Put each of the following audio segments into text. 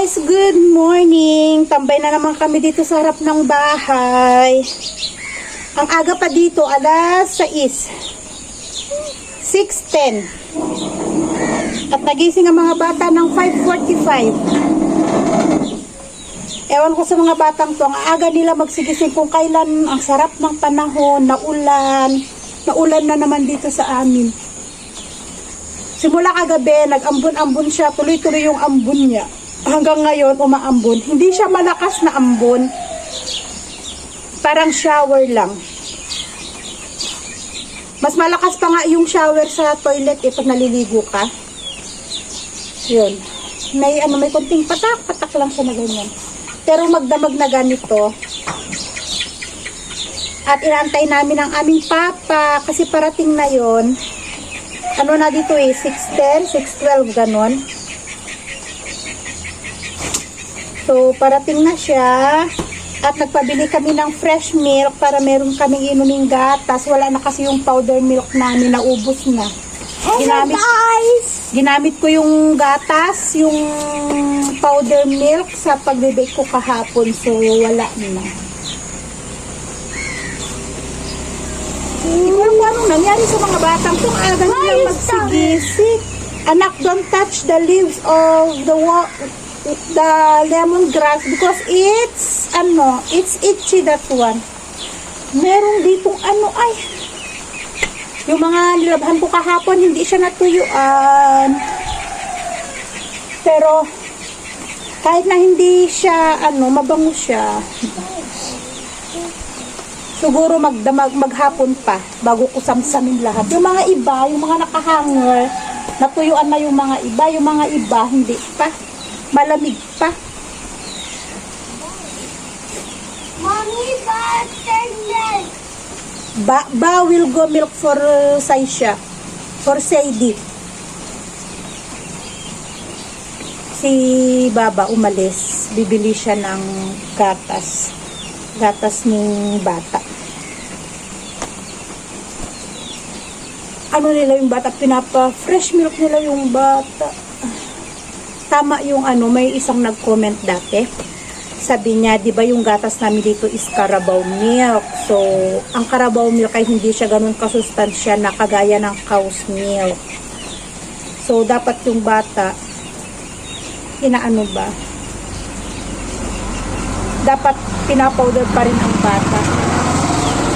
guys, good morning. Tambay na naman kami dito sa harap ng bahay. Ang aga pa dito, alas 6. 6.10. At nagising ang mga bata ng 5.45. Ewan ko sa mga batang to, ang aga nila magsigising kung kailan ang sarap ng panahon, naulan. Naulan na naman dito sa amin. Simula kagabi, nag-ambon-ambon siya, tuloy-tuloy yung ambon niya. Hanggang ngayon, umaambon. Hindi siya malakas na ambon. Parang shower lang. Mas malakas pa nga yung shower sa toilet eh, pag naliligo ka. Yun. May ano, may konting patak-patak lang siya na ganyan. Pero magdamag na ganito. At inaantay namin ang aming papa kasi parating na yon ano na dito eh, 610, 612, ganon. So, parating na siya. At nagpabili kami ng fresh milk para meron kaming inuming gatas. Wala na kasi yung powder milk namin, naubos na. Ginamit, guys! ginamit ko yung gatas, yung powder milk sa pagbe-bake ko kahapon. So, wala na. Hindi ko alam kung anong nangyari sa mga batang itong aga nila Ay, magsigisik. Anak, don't touch the leaves of the wa- the lemongrass because it's, ano, it's itchy that one. Meron ditong ano, ay, yung mga nilabhan ko kahapon, hindi siya natuyuan. Pero, kahit na hindi siya, ano, mabango siya, siguro magdamag maghapon pa bago ko samsamin lahat. Yung mga iba, yung mga nakahanger, natuyuan na yung mga iba, yung mga iba hindi pa. Malamig pa. Mommy, buttermilk! Ba, ba will go milk for uh, Saisha. For Sadie. Si Baba umalis. Bibili siya ng gatas. Gatas ng bata. Ano nila yung bata? Pinapa fresh milk nila yung bata. Tama yung ano, may isang nag-comment dati sabi niya, di ba yung gatas namin dito is Carabao milk. So, ang Carabao milk ay hindi siya ganun kasustansya na kagaya ng cow's milk. So, dapat yung bata, inaano ba? Dapat pinapowder pa rin ang bata.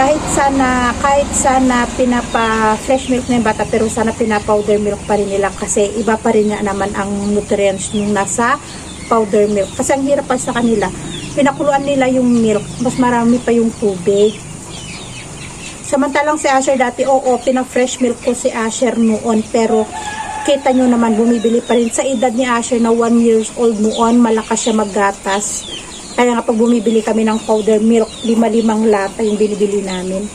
Kahit sana, kahit sana pinapa fresh milk na yung bata, pero sana pinapowder milk pa rin nila kasi iba pa rin nga naman ang nutrients nung nasa powder milk. Kasi ang hirap pa sa kanila. Pinakuluan nila yung milk, mas marami pa yung tubig. Samantalang si Asher dati, oo, pina-fresh milk ko si Asher noon, pero kita nyo naman, bumibili pa rin. Sa edad ni Asher na 1 years old noon, malakas siya maggatas. Kaya nga pag bumibili kami ng powder milk, lima-limang lata yung binibili namin.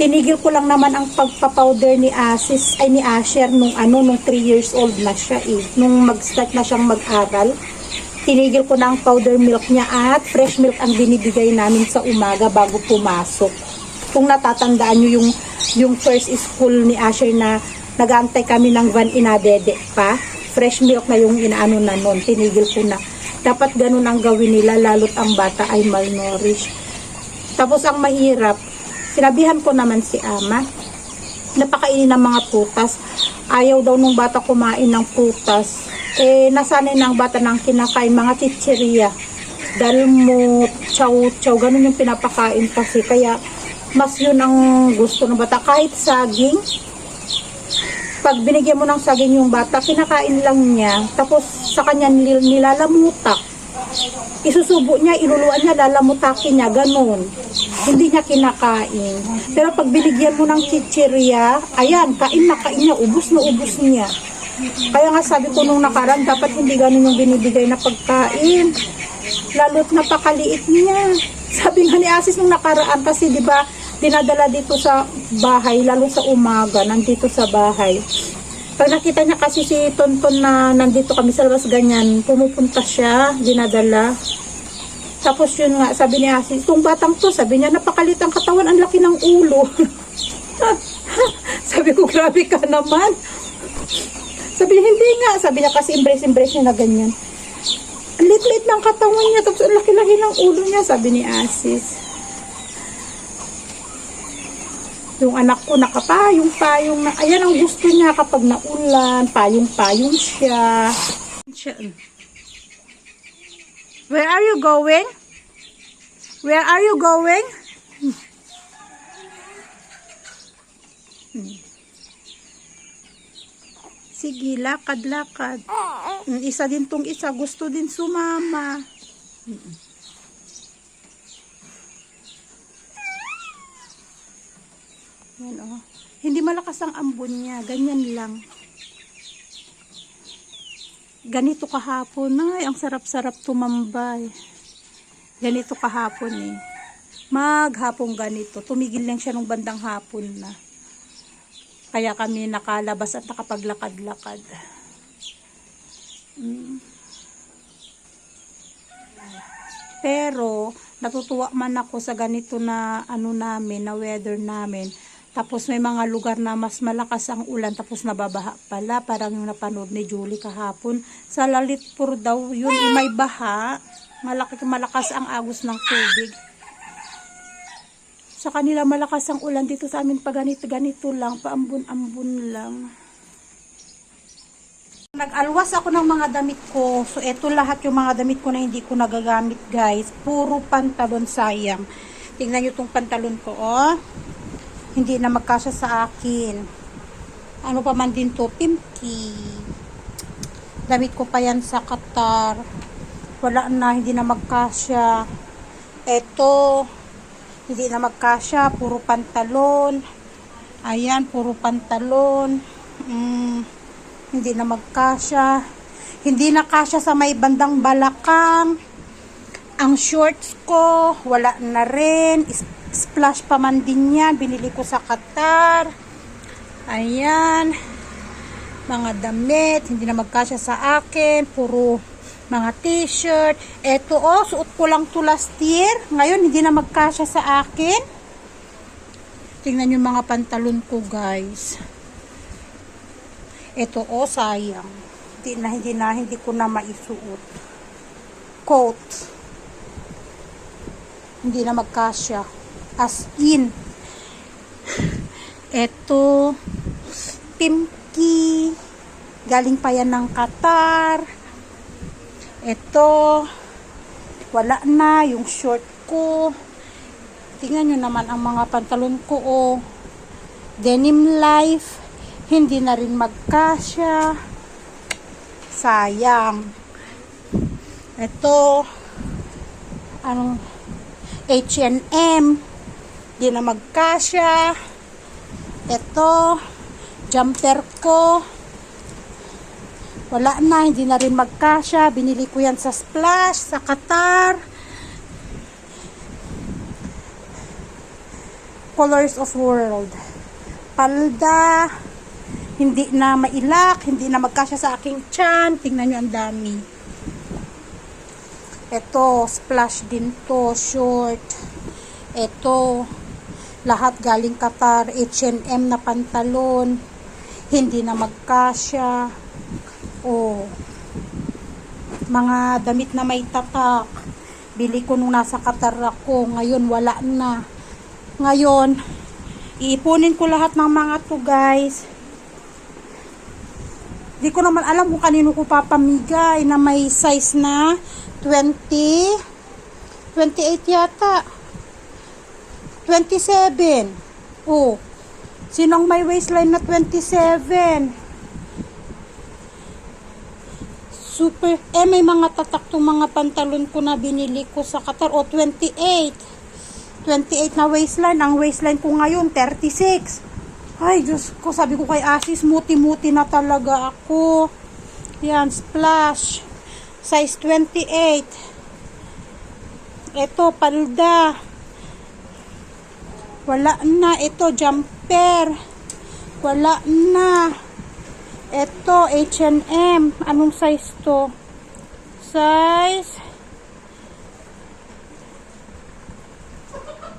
Tinigil ko lang naman ang pagpa-powder ni Asis, ay ni Asher nung ano, nung 3 years old na siya eh. Nung mag-start na siyang mag-aral, tinigil ko na ang powder milk niya at fresh milk ang binibigay namin sa umaga bago pumasok. Kung natatandaan nyo yung, yung first school ni Asher na nag-aantay kami ng van inadede pa, fresh milk na yung inaano na nun, tinigil ko na. Dapat ganun ang gawin nila, lalo't ang bata ay malnourished. Tapos ang mahirap, sinabihan ko naman si Ama, napakainin ng mga prutas. Ayaw daw nung bata kumain ng prutas. Eh, nasanay ng bata ng kinakain mga chicheria. Dalmot, chow-chow, ganun yung pinapakain kasi. Kaya, mas yun ang gusto ng bata. Kahit saging, pag binigyan mo ng saging yung bata, kinakain lang niya. Tapos, sa kanya nil- nilalamutak. Isusubo niya, iluluan niya, lalamutakin niya, ganun. Hindi niya kinakain. Pero pag binigyan mo ng chichirya, ayan, kain na kain niya, ubus na ubus niya. Kaya nga sabi ko nung nakaraan, dapat hindi ganun yung binibigay na pagkain. Lalo't napakaliit niya. Sabi nga ni Asis nung nakaraan kasi di ba dinadala dito sa bahay, lalo sa umaga, nandito sa bahay. Pag nakita niya kasi si Tonton na nandito kami sa labas ganyan, pumupunta siya, dinadala. Tapos yun nga, sabi ni Asis, itong batang to, sabi niya, napakalit ang katawan, ang laki ng ulo. sabi ko, grabe ka naman. Sabi niya, hindi nga. Sabi niya kasi embrace-embrace niya na ganyan. Ang lit-lit ng katawan niya, tapos ang laki-laki ng ulo niya, sabi ni Asis. Yung anak ko nakapayong-payong na, ayan ang gusto niya kapag naulan, payong-payong siya. Where are you going? Where are you going? Sige, lakad-lakad. Mm, Isa din tong isa, gusto din sumama. Mm. Yan oh. Hindi malakas ang ambon niya, ganyan lang. Ganito kahapon, ay, ang sarap-sarap tumambay. Ganito kahapon eh. Maghapong ganito. Tumigil lang siya nung bandang hapon na. Kaya kami nakalabas at nakapaglakad-lakad. Mm. Pero, natutuwa man ako sa ganito na ano namin, na weather namin. Tapos may mga lugar na mas malakas ang ulan tapos nababaha pala. Parang yung napanood ni Julie kahapon. Sa Lalitpur daw, yun may baha. Malaki, malakas ang agos ng tubig. Sa kanila malakas ang ulan dito sa amin pa ganito ganito lang, paambun-ambun lang. Nag-alwas ako ng mga damit ko. So eto lahat yung mga damit ko na hindi ko nagagamit, guys. Puro pantalon sayang. Tingnan niyo tong pantalon ko, oh. Hindi na magkasya sa akin. Ano pa man din to, pimki. Damit ko pa yan sa Qatar. Wala na, hindi na magkasya. Eto, hindi na magkasya, puro pantalon. Ayan, puro pantalon. Mm, hindi na magkasya. Hindi na kasya sa may bandang balakang. Ang shorts ko, wala na rin. Splash pa man din yan. Binili ko sa Qatar. Ayan. Mga damit. Hindi na magkasya sa akin. Puro mga t-shirt. Eto oh, suot ko lang to last year. Ngayon, hindi na magkasya sa akin. Tingnan yung mga pantalon ko, guys. Ito oh, sayang. Hindi na, hindi na, hindi ko na maisuot. Coat. Hindi na magkasya. As in. Ito, Pimki. Galing pa yan ng Qatar. Ito, wala na yung short ko. Tingnan nyo naman ang mga pantalon ko, oh. Denim Life. Hindi na rin magkasya. Sayang. Ito, anong, H&M. Hindi na magkasya. Ito, jumper ko. Wala na, hindi na rin magkasya. Binili ko yan sa Splash, sa Qatar. Colors of World. Palda. Hindi na mailak, hindi na magkasya sa aking chan. Tingnan nyo ang dami. Ito, splash din to, short. Ito, lahat galing Qatar, H&M na pantalon. Hindi na magkasya. Oh. Mga damit na may tatak. Bili ko nung nasa Qatar ako. Ngayon, wala na. Ngayon, iipunin ko lahat ng mga to, guys. Di ko naman alam kung kanino ko papamigay na may size na 20 28 yata 27 oh sinong may waistline na 27 super eh may mga tatak mga pantalon ko na binili ko sa Qatar. O 28 28 na waistline. Ang waistline ko ngayon 36 ay Diyos ko sabi ko kay Asis muti muti na talaga ako. Yan splash. Size 28 ito palda wala na. Ito jumper. Wala na. Ito H&M anong size to? Size?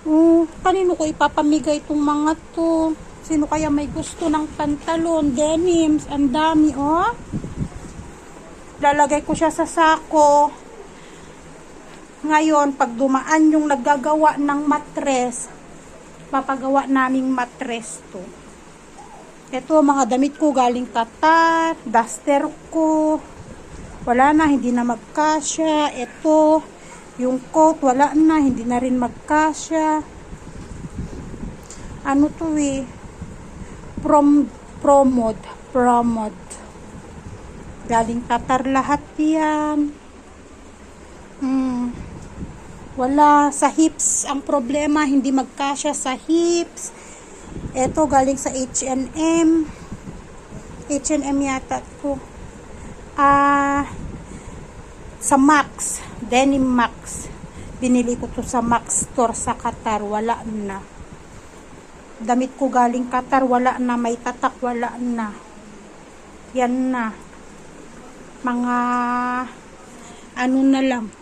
Oh, kanino ko ipapamigay itong mga to? Sino kaya may gusto ng pantalon, denims, ang dami, oh. Lalagay ko siya sa sako. Ngayon, pag dumaan yung naggagawa ng matres, papagawa naming matres to. Ito, mga damit ko galing Qatar, duster ko, wala na, hindi na magkasya. Ito, yung coat, wala na, hindi na rin magkasya. Ano to eh? Prom, promod, promod. Galing Qatar lahat yan. Hmm. Wala sa hips. Ang problema, hindi magkasya sa hips. Ito galing sa H&M. H&M yata to. Ah, sa Max, Denim Max. Binili ko to sa Max store sa Qatar. Wala na. Damit ko galing Qatar. Wala na. May tatak. Wala na. Yan na. Mga ano na lang.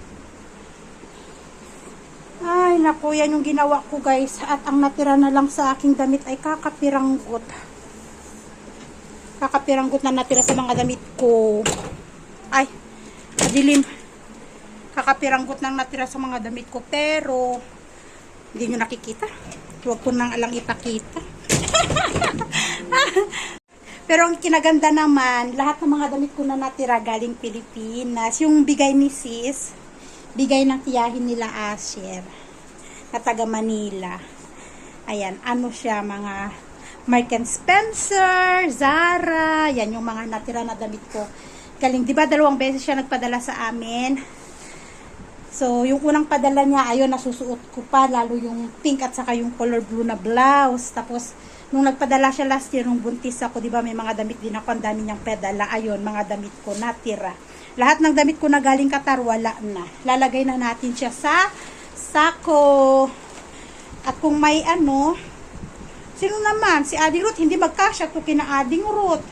Ay, naku, yan yung ginawa ko guys. At ang natira na lang sa aking damit ay kakapiranggot. Kakapiranggot na natira sa mga damit ko. Ay, madilim. Kakapiranggot nang natira sa mga damit ko. Pero, hindi nyo nakikita. Huwag ko nang alang ipakita. Pero ang kinaganda naman, lahat ng mga damit ko na natira galing Pilipinas. Yung bigay ni sis, bigay ng tiyahin nila Asher na taga Manila. Ayan, ano siya, mga Mark and Spencer, Zara, yan yung mga natira na damit ko. Galing, di ba dalawang beses siya nagpadala sa amin. So, yung unang padala niya, ayun, nasusuot ko pa, lalo yung pink at saka yung color blue na blouse. Tapos, nung nagpadala siya last year, nung buntis ako, di ba may mga damit din ako, ang dami niyang pedala. Ayun, mga damit ko natira. Lahat ng damit ko na galing Qatar, wala na. Lalagay na natin siya sa sako. At kung may ano, sino naman? Si Ading Ruth, hindi magkasya to kina Ading Ruth.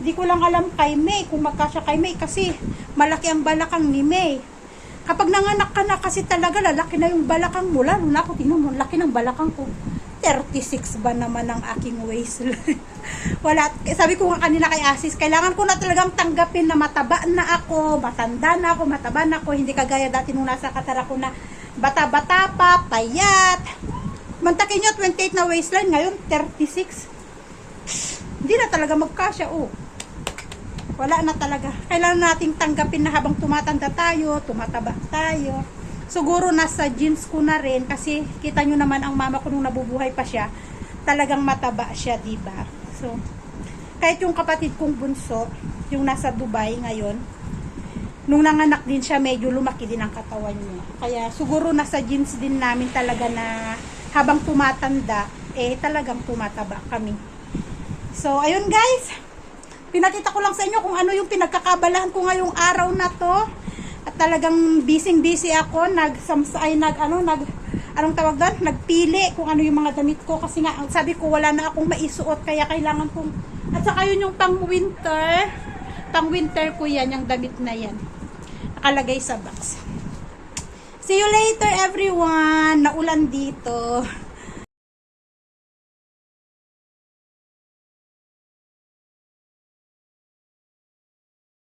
Hindi ko lang alam kay May, kung magkasya kay May, kasi malaki ang balakang ni May. Kapag nanganak ka na kasi talaga, lalaki na yung balakang mo. Lalo na ako, tingnan mo, laki ng balakang ko. 36 ba naman ang aking waistline? Wala. Sabi ko nga kanila kay Asis, kailangan ko na talagang tanggapin na mataba na ako, matanda na ako, mataba na ako. Hindi kagaya dati nung nasa Qatar ako na bata-bata pa, payat. Mantakin nyo, 28 na waistline, ngayon 36. Hindi na talaga magkasya, oh. Wala na talaga. Kailangan nating tanggapin na habang tumatanda tayo, tumataba tayo. Siguro nasa jeans ko na rin kasi kita nyo naman ang mama ko nung nabubuhay pa siya, talagang mataba siya, 'di ba? So, kahit yung kapatid kong bunso, yung nasa Dubai ngayon, nung nanganak din siya, medyo lumaki din ang katawan niya. Kaya siguro nasa jeans din namin talaga na habang tumatanda, eh talagang tumataba kami. So, ayun guys, pinakita ko lang sa inyo kung ano yung pinagkakabalahan ko ngayong araw na to. At talagang busy-busy ako, nag ay nag ano, nag anong tawag doon? Nagpili kung ano yung mga damit ko kasi nga sabi ko wala na akong maisuot kaya kailangan kong at saka yun yung pang winter. Pang winter ko yan, yung damit na yan. Nakalagay sa box. See you later everyone. Naulan dito.